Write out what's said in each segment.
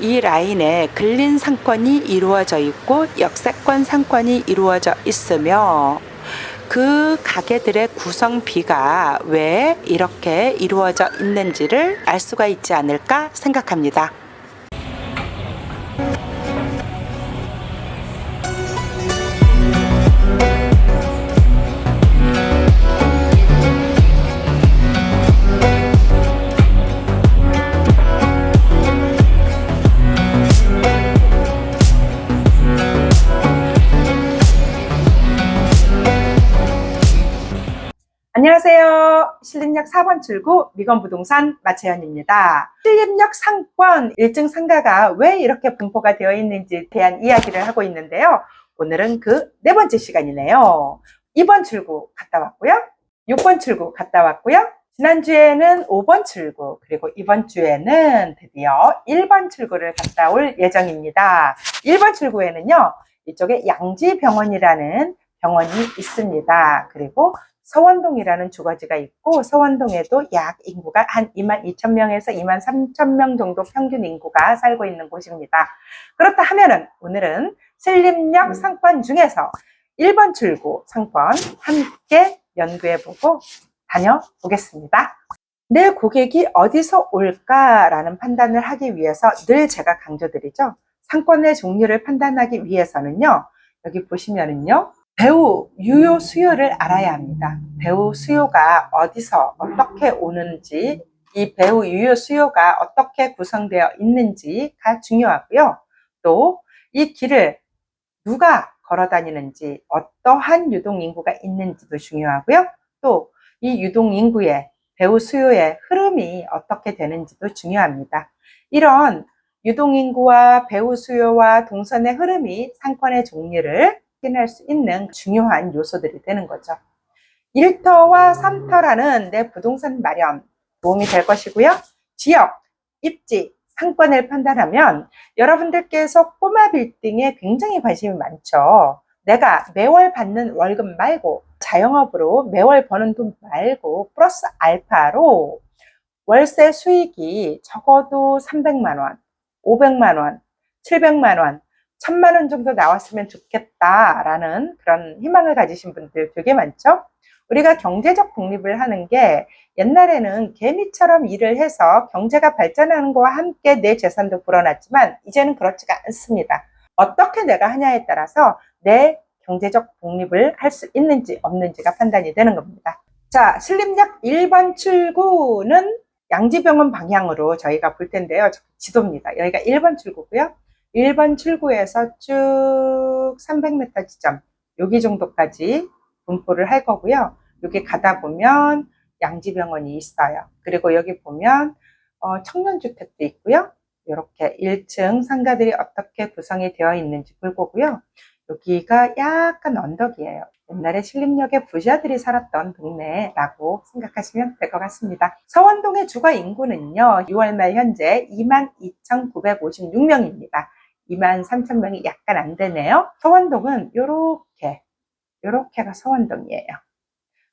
이 라인에 근린 상권이 이루어져 있고 역세권 상권이 이루어져 있으며 그 가게들의 구성비가 왜 이렇게 이루어져 있는지를 알 수가 있지 않을까 생각합니다. 안녕하세요. 신림역 4번 출구 미건부동산 마채연입니다. 신림역 상권 1층 상가가 왜 이렇게 분포가 되어 있는지에 대한 이야기를 하고 있는데요. 오늘은 그 네 번째 시간이네요. 2번 출구 갔다 왔고요. 6번 출구 갔다 왔고요. 지난주에는 5번 출구, 그리고 이번 주에는 드디어 1번 출구를 갔다 올 예정입니다. 1번 출구에는요, 이쪽에 양지병원이라는 병원이 있습니다. 그리고 서원동이라는 주거지가 있고 서원동에도 약 인구가 한 2만 2천 명에서 2만 3천 명 정도 평균 인구가 살고 있는 곳입니다. 그렇다 하면은 오늘은 신림역 상권 중에서 1번 출구 상권 함께 연구해보고 다녀보겠습니다. 내 고객이 어디서 올까라는 판단을 하기 위해서 늘 제가 강조드리죠. 상권의 종류를 판단하기 위해서는요. 여기 보시면은요. 배우 유효 수요를 알아야 합니다. 배우 수요가 어디서 어떻게 오는지, 이 배우 유효 수요가 어떻게 구성되어 있는지가 중요하고요. 또 이 길을 누가 걸어 다니는지, 어떠한 유동 인구가 있는지도 중요하고요. 또 이 유동 인구의 배우 수요의 흐름이 어떻게 되는지도 중요합니다. 이런 유동 인구와 배우 수요와 동선의 흐름이 상권의 종류를 확인할 수 있는 중요한 요소들이 되는 거죠. 1터와 3터라는 내 부동산 마련 도움이 될 것이고요. 지역, 입지, 상권을 판단하면 여러분들께서 꼬마 빌딩에 굉장히 관심이 많죠. 내가 매월 받는 월급 말고 자영업으로 매월 버는 돈 말고 플러스 알파로 월세 수익이 적어도 300만 원, 500만 원, 700만 원, 1000만 원 정도 나왔으면 좋겠다라는 그런 희망을 가지신 분들 되게 많죠. 우리가 경제적 독립을 하는 게 옛날에는 개미처럼 일을 해서 경제가 발전하는 것과 함께 내 재산도 불어났지만 이제는 그렇지가 않습니다. 어떻게 내가 하냐에 따라서 내 경제적 독립을 할 수 있는지 없는지가 판단이 되는 겁니다. 자, 신림역 1번 출구는 양지병원 방향으로 저희가 볼 텐데요. 지도입니다. 여기가 1번 출구고요. 1번 출구에서 쭉 300m 지점, 여기 정도까지 분포를 할 거고요. 여기 가다 보면 양지병원이 있어요. 그리고 여기 보면 어, 청년주택도 있고요. 이렇게 1층 상가들이 어떻게 구성이 되어 있는지 볼 거고요. 여기가 약간 언덕이에요. 옛날에 신림역에 부자들이 살았던 동네라고 생각하시면 될 것 같습니다. 서원동의 주거 인구는요, 6월 말 현재 22,956명입니다. 23,000명이 약간 안 되네요. 서원동은 요렇게, 요렇게가 서원동이에요.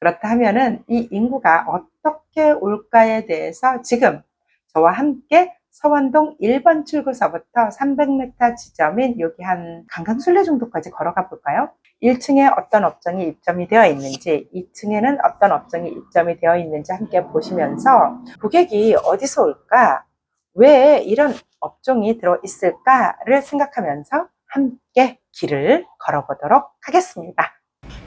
그렇다 하면은 이 인구가 어떻게 올까에 대해서 지금 저와 함께 서원동 1번 출구서부터 300m 지점인 여기 한 강강술래 정도까지 걸어가 볼까요? 1층에 어떤 업종이 입점이 되어 있는지, 2층에는 어떤 업종이 입점이 되어 있는지 함께 보시면서 고객이 어디서 올까? 왜 이런 업종이 들어 있을까를 생각하면서 함께 길을 걸어보도록 하겠습니다.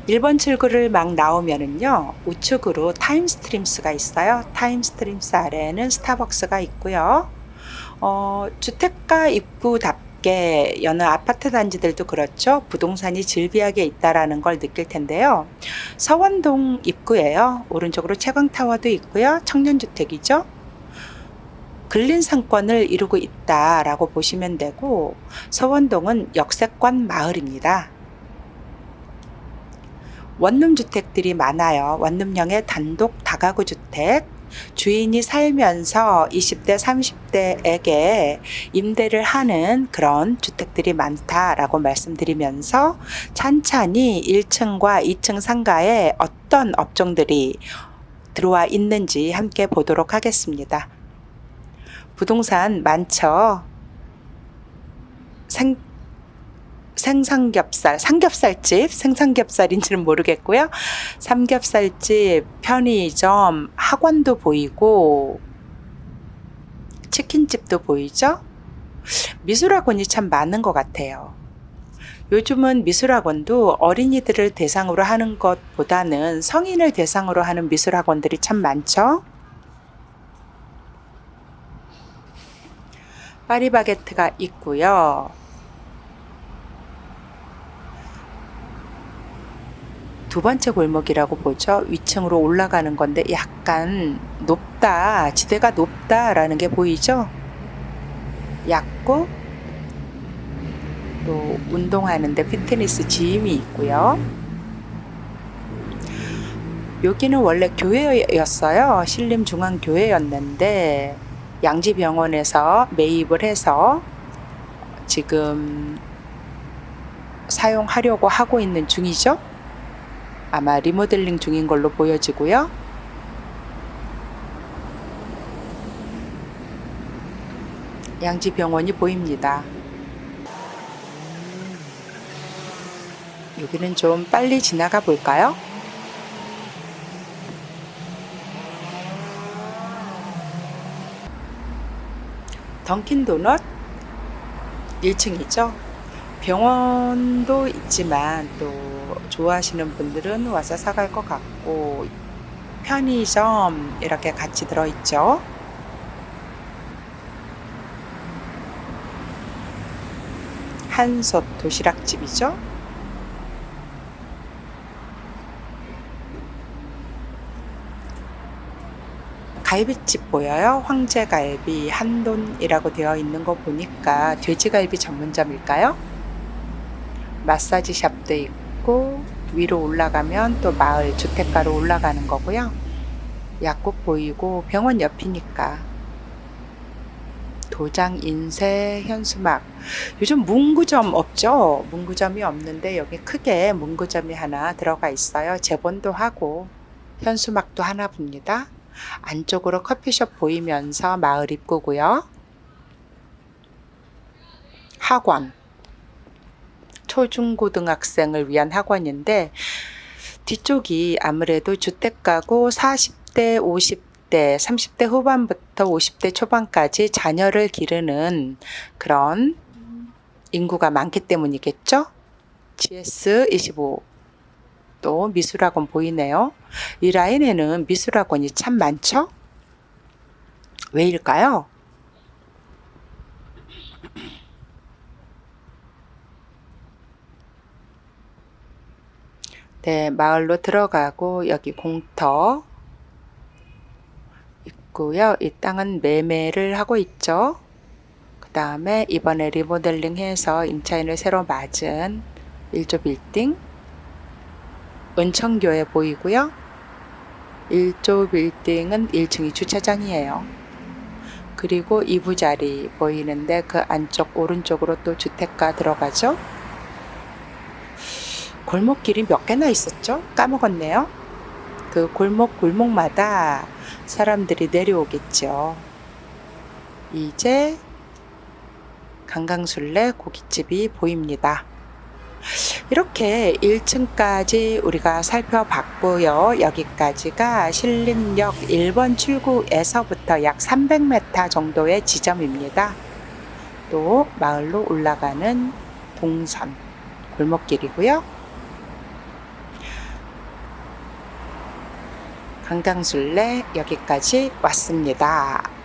1번 출구를 막 나오면은요, 우측으로 타임스트림스가 있어요. 타임스트림스 아래에는 스타벅스가 있고요. 어, 주택가 입구답게 여느 아파트 단지들도 그렇죠. 부동산이 질비하게 있다라는 걸 느낄 텐데요. 서원동 입구예요. 오른쪽으로 채광타워도 있고요. 청년주택이죠. 근린 상권을 이루고 있다라고 보시면 되고 서원동은 역세권 마을입니다. 원룸 주택들이 많아요. 원룸형의 단독 다가구 주택. 주인이 살면서 20대, 30대에게 임대를 하는 그런 주택들이 많다라고 말씀드리면서 찬찬히 1층과 2층 상가에 어떤 업종들이 들어와 있는지 함께 보도록 하겠습니다. 부동산 많죠? 생 생삼겹살, 삼겹살집, 생삼겹살인지는 모르겠고요. 삼겹살집, 편의점, 학원도 보이고, 치킨집도 보이죠? 미술학원이 참 많은 것 같아요. 요즘은 미술학원도 어린이들을 대상으로 하는 것보다는 성인을 대상으로 하는 미술학원들이 참 많죠? 파리바게트가 있고요. 두 번째 골목이라고 보죠. 위층으로 올라가는 건데 약간 높다, 지대가 높다라는 게 보이죠? 약국, 또 운동하는데 피트니스 짐이 있고요. 여기는 원래 교회였어요. 신림중앙교회였는데 양지병원에서 매입을 해서 지금 사용하려고 하고 있는 중이죠. 아마 리모델링 중인 걸로 보여지고요. 양지병원이 보입니다. 여기는 좀 빨리 지나가 볼까요? 던킨 도넛 1층이죠. 병원도 있지만 또 좋아하시는 분들은 와서 사갈 것 같고 편의점 이렇게 같이 들어있죠. 한솥 도시락집이죠. 갈비집 보여요? 황제갈비, 한돈이라고 되어 있는 거 보니까 돼지갈비 전문점일까요? 마사지 샵도 있고 위로 올라가면 또 마을 주택가로 올라가는 거고요. 약국 보이고 병원 옆이니까 도장, 인쇄, 현수막. 요즘 문구점 없죠? 문구점이 없는데 여기 크게 문구점이 하나 들어가 있어요. 재본도 하고 현수막도 하나 봅니다. 안쪽으로 커피숍 보이면서 마을 입구고요. 학원. 초중고등학생을 위한 학원인데 뒤쪽이 아무래도 주택가고 40대, 50대, 30대 후반부터 50대 초반까지 자녀를 기르는 그런 인구가 많기 때문이겠죠? GS25 또 미술학원 보이네요. 이 라인에는 미술학원이 참 많죠? 왜일까요? 네, 마을로 들어가고 여기 공터 있고요. 이 땅은 매매를 하고 있죠. 그 다음에 이번에 리모델링 해서 임차인을 새로 맞은 1조 빌딩 은청교회 보이고요. 1조 빌딩은 1층이 주차장이에요. 그리고 2부자리 보이는데 그 안쪽 오른쪽으로 또 주택가 들어가죠. 골목길이 몇 개나 있었죠? 까먹었네요. 그 골목 골목마다 사람들이 내려오겠죠. 이제 강강술래 고깃집이 보입니다. 이렇게 1층까지 우리가 살펴봤고요. 여기까지가 신림역 1번 출구에서부터 약 300m 정도의 지점입니다. 또 마을로 올라가는 동선 골목길이고요. 강강술래 여기까지 왔습니다.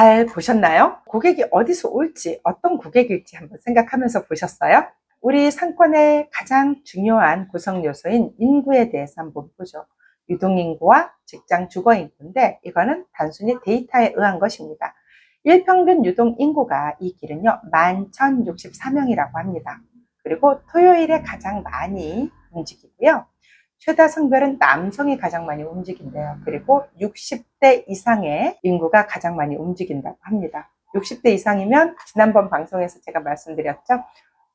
잘 보셨나요? 고객이 어디서 올지, 어떤 고객일지 한번 생각하면서 보셨어요? 우리 상권의 가장 중요한 구성 요소인 인구에 대해서 한번 보죠. 유동인구와 직장 주거인구인데 이거는 단순히 데이터에 의한 것입니다. 일평균 유동인구가 이 길은요, 11,064명이라고 합니다. 그리고 토요일에 가장 많이 움직이고요. 최다 성별은 남성이 가장 많이 움직인대요. 그리고 60대 이상의 인구가 가장 많이 움직인다고 합니다. 60대 이상이면 지난번 방송에서 제가 말씀드렸죠.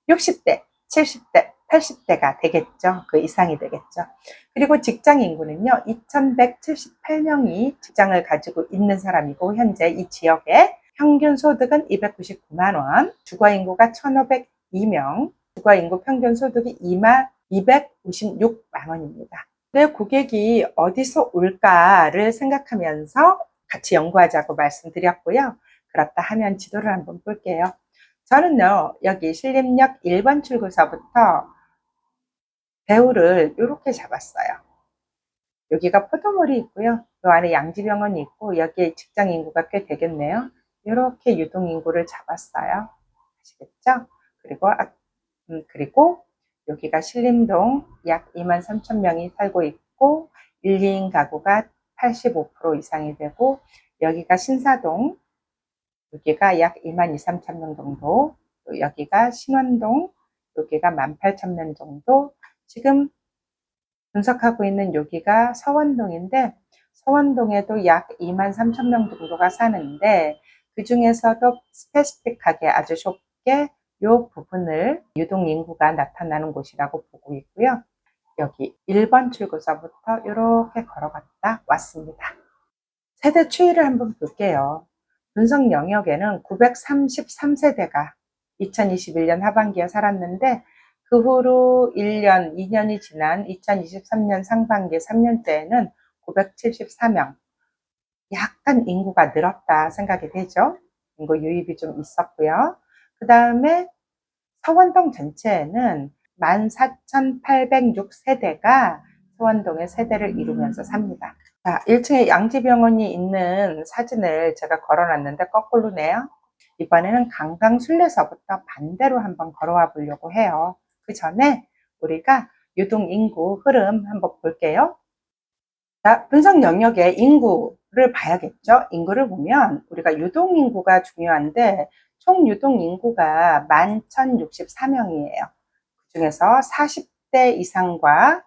60대, 70대, 80대가 되겠죠. 그 이상이 되겠죠. 그리고 직장 인구는요, 2178명이 직장을 가지고 있는 사람이고, 현재 이 지역의 평균 소득은 299만 원, 주거 인구가 1502명, 주거 인구 평균 소득이 2만 256만 원입니다. 내 고객이 어디서 올까를 생각하면서 같이 연구하자고 말씀드렸고요. 그렇다 하면 지도를 한번 볼게요. 저는요, 여기 신림역 1번 출구서부터 배우를 이렇게 잡았어요. 여기가 포도몰이 있고요. 요 안에 양지병원이 있고, 여기에 직장 인구가 꽤 되겠네요. 이렇게 유동 인구를 잡았어요. 아시겠죠? 그리고, 아, 음, 그리고 여기가 신림동 약 2만 3천 명이 살고 있고, 1, 2인 가구가 85% 이상이 되고, 여기가 신사동, 여기가 약 2만 2, 3천 명 정도, 또 여기가 신원동, 여기가 1만 8천 명 정도, 지금 분석하고 있는 여기가 서원동인데, 서원동에도 약 2만 3천 명 정도가 사는데, 그 중에서도 스페시픽하게 아주 좁게 이 부분을 유동 인구가 나타나는 곳이라고 보고 있고요. 여기 1번 출구서부터 이렇게 걸어갔다 왔습니다. 세대 추이를 한번 볼게요. 분석 영역에는 933세대가 2021년 하반기에 살았는데 그 후로 1년, 2년이 지난 2023년 상반기 3년째에는 974명. 약간 인구가 늘었다 생각이 되죠. 인구 유입이 좀 있었고요. 그 다음에 서원동 전체에는 14,806세대가 서원동의 세대를 이루면서 삽니다. 자, 1층에 양지병원이 있는 사진을 제가 걸어놨는데 거꾸로네요. 이번에는 강강술래서부터 반대로 한번 걸어와 보려고 해요. 그 전에 우리가 유동 인구 흐름 한번 볼게요. 자, 분석 영역의 인구를 봐야겠죠. 인구를 보면 우리가 유동 인구가 중요한데 총 유동 인구가 11,064명이에요. 그 중에서 40대 이상과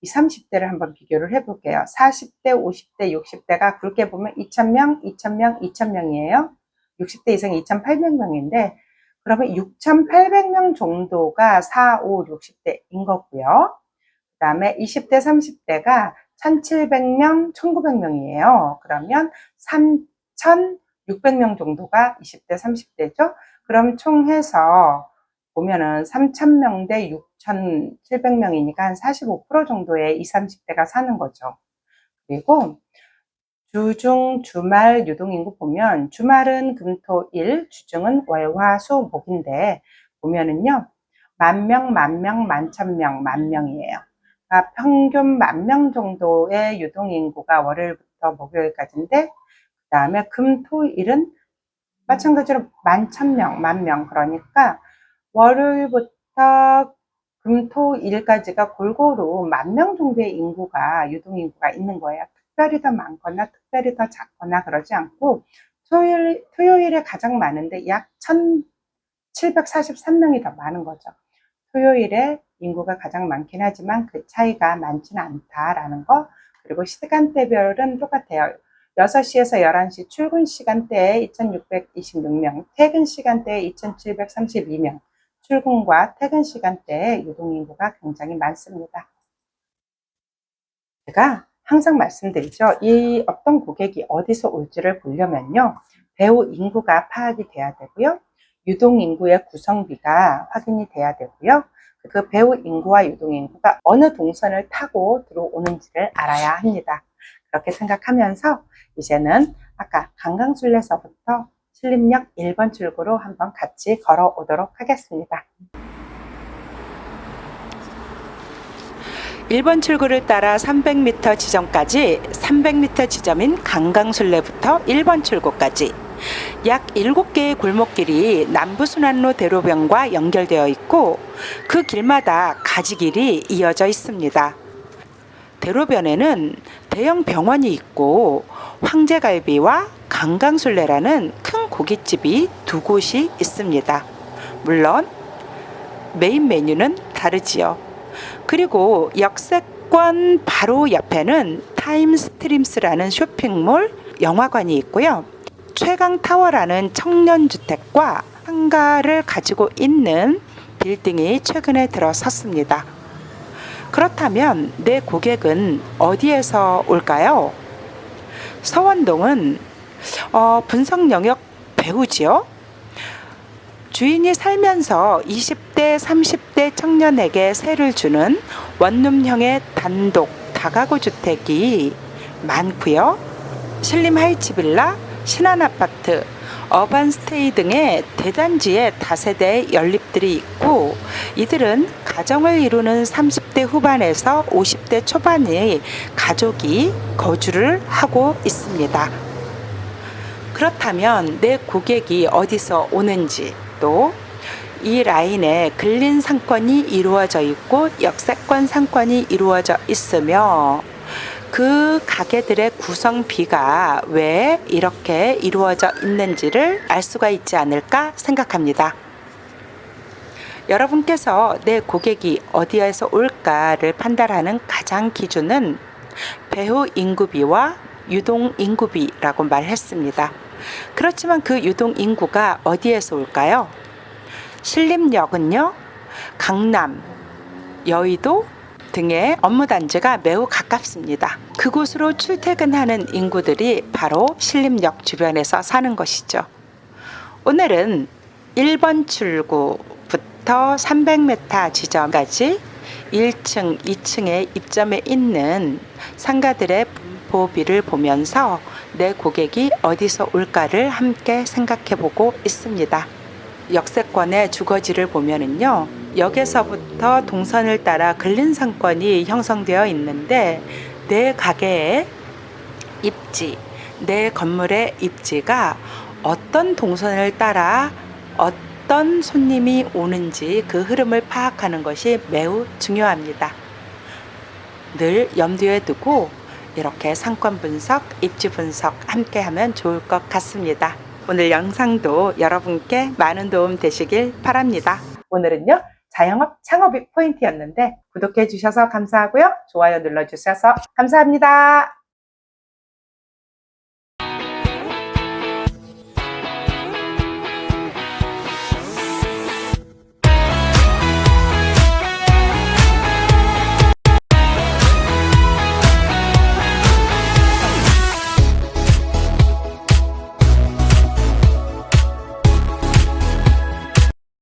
20, 30대를 한번 비교를 해볼게요. 40대, 50대, 60대가 그렇게 보면 2,000명, 2,000명, 2,000명이에요. 60대 이상이 2,800명인데 그러면 6,800명 정도가 4, 5, 60대인 거고요. 그 다음에 20대, 30대가 1,700명, 1,900명이에요. 그러면 3,600명 정도가 20대, 30대죠. 그럼 총 해서 보면은 3,000명 대 6,700명이니까 한 45% 정도의 20, 30대가 사는 거죠. 그리고 주중, 주말 유동인구 보면 주말은 금, 토, 일, 주중은 월, 화, 수, 목인데 보면은요. 만 명, 만 명, 만천 명, 만 명이에요. 그러니까 평균 만 명 정도의 유동인구가 월요일부터 목요일까지인데 그 다음에 금, 토, 일은 마찬가지로 만천 명, 만 명. 그러니까 월요일부터 금, 토, 일까지가 골고루 만 명 정도의 인구가, 유동 인구가 있는 거예요. 특별히 더 많거나 특별히 더 작거나 그러지 않고 토요일, 토요일에 가장 많은데 약 1743명이 더 많은 거죠. 토요일에 인구가 가장 많긴 하지만 그 차이가 많지는 않다라는 거. 그리고 시간대별은 똑같아요. 6시에서 11시 출근 시간대에 2626명, 퇴근 시간대에 2732명, 출근과 퇴근 시간대에 유동인구가 굉장히 많습니다. 제가 항상 말씀드리죠. 이 어떤 고객이 어디서 올지를 보려면요. 배우 인구가 파악이 돼야 되고요. 유동 인구의 구성비가 확인이 돼야 되고요. 그 배우 인구와 유동 인구가 어느 동선을 타고 들어오는지를 알아야 합니다. 그렇게 생각하면서 이제는 아까 강강술래서부터 신림역 1번 출구로 한번 같이 걸어오도록 하겠습니다. 1번 출구를 따라 300m 지점까지 300m 지점인 강강술래부터 1번 출구까지 약 7개의 골목길이 남부순환로 대로변과 연결되어 있고 그 길마다 가지길이 이어져 있습니다. 대로변에는 대형 병원이 있고 황제갈비와 강강술래라는 큰 고깃집이 두 곳이 있습니다. 물론 메인 메뉴는 다르지요. 그리고 역세권 바로 옆에는 타임스트림스라는 쇼핑몰 영화관이 있고요. 최강타워라는 청년주택과 상가를 가지고 있는 빌딩이 최근에 들어섰습니다. 그렇다면 내 고객은 어디에서 올까요? 서원동은 어, 분석 영역 배우지요. 주인이 살면서 20대, 30대 청년에게 세를 주는 원룸형의 단독 다가구 주택이 많고요. 신림 하이츠 빌라, 신한 아파트, 어반 스테이 등의 대단지에 다세대 연립들이 있고 이들은 가정을 이루는 30대 후반에서 50대 초반의 가족이 거주를 하고 있습니다. 그렇다면 내 고객이 어디서 오는지 또 이 라인에 근린 상권이 이루어져 있고 역세권 상권이 이루어져 있으며 그 가게들의 구성비가 왜 이렇게 이루어져 있는지를 알 수가 있지 않을까 생각합니다. 여러분께서 내 고객이 어디에서 올까를 판단하는 가장 기준은 배후 인구비와 유동 인구비라고 말했습니다. 그렇지만 그 유동 인구가 어디에서 올까요? 신림역은요, 강남, 여의도 등의 업무 단지가 매우 가깝습니다. 그곳으로 출퇴근하는 인구들이 바로 신림역 주변에서 사는 것이죠. 오늘은 1번 출구부터 300m 지점까지 1층, 2층에 입점해 있는 상가들의 분포비를 보면서 내 고객이 어디서 올까를 함께 생각해 보고 있습니다. 역세권의 주거지를 보면은요, 역에서부터 동선을 따라 근린 상권이 형성되어 있는데 내 가게의 입지, 내 건물의 입지가 어떤 동선을 따라 어떤 손님이 오는지 그 흐름을 파악하는 것이 매우 중요합니다. 늘 염두에 두고 이렇게 상권 분석, 입지 분석 함께 하면 좋을 것 같습니다. 오늘 영상도 여러분께 많은 도움 되시길 바랍니다. 오늘은요, 자영업 창업이 포인트였는데, 구독해 주셔서 감사하고요. 좋아요 눌러 주셔서 감사합니다.